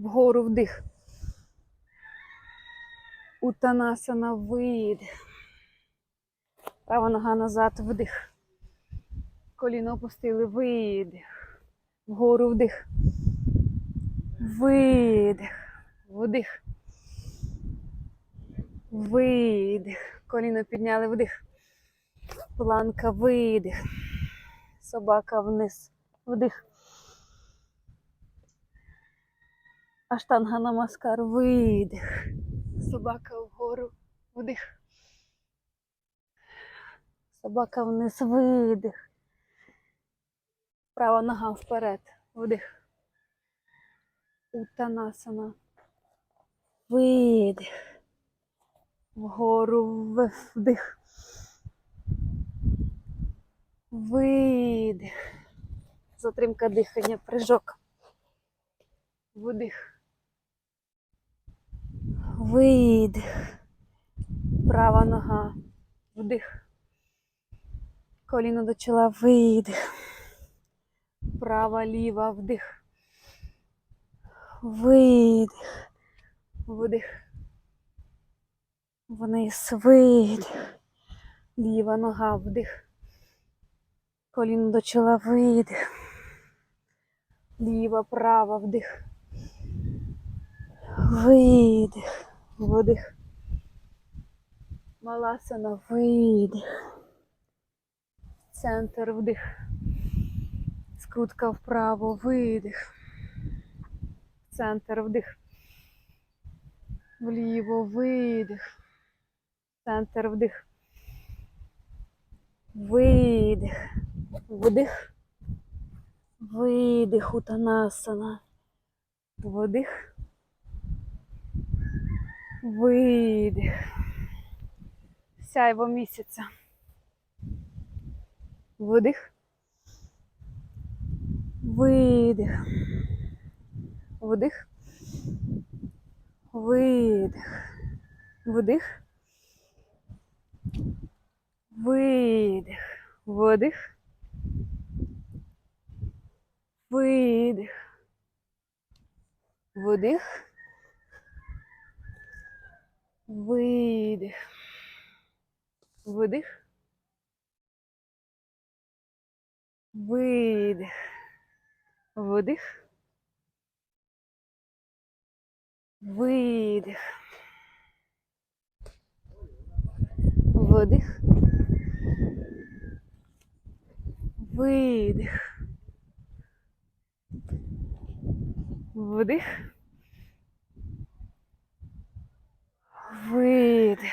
Вгору вдих. Утанасана видих. Права нога назад вдих. Коліно опустили видих. Вгору вдих. Видих. Вдих. Видих. Коліно підняли вдих. Планка видих. Собака вниз. Вдих. Аштанга намаскар. Видих. Собака вгору. Вдих. Собака вниз. Видих. Права нога вперед. Вдих. Утанасана. Видих. Вгору вдих. Видих. Затримка дихання, прыжок. Вдих. Видих. Права нога. Вдих. Коліно до чола. Видих. Права, ліва, вдих. Видих. Вдих. Вниз, видих. Ліва нога, вдих. Коліно до чола, видих. Ліва, права, вдих. Видих. Вдих. Маласана, видих. Центр, вдих. Скрутка вправо, видих. Центр, вдих. Вліво, видих. Центр, вдих. Видих. Вдих. Видих, утанасана. Вдих. Видих. Сяйво місяця. Вдих. Видих. Вдих. Видих. Вдих. Видих. Вдих. Видих. Вдих. Видих. Вдих. Видих. Вдих. Видих. Вдих. Видих. Вдих. Видих.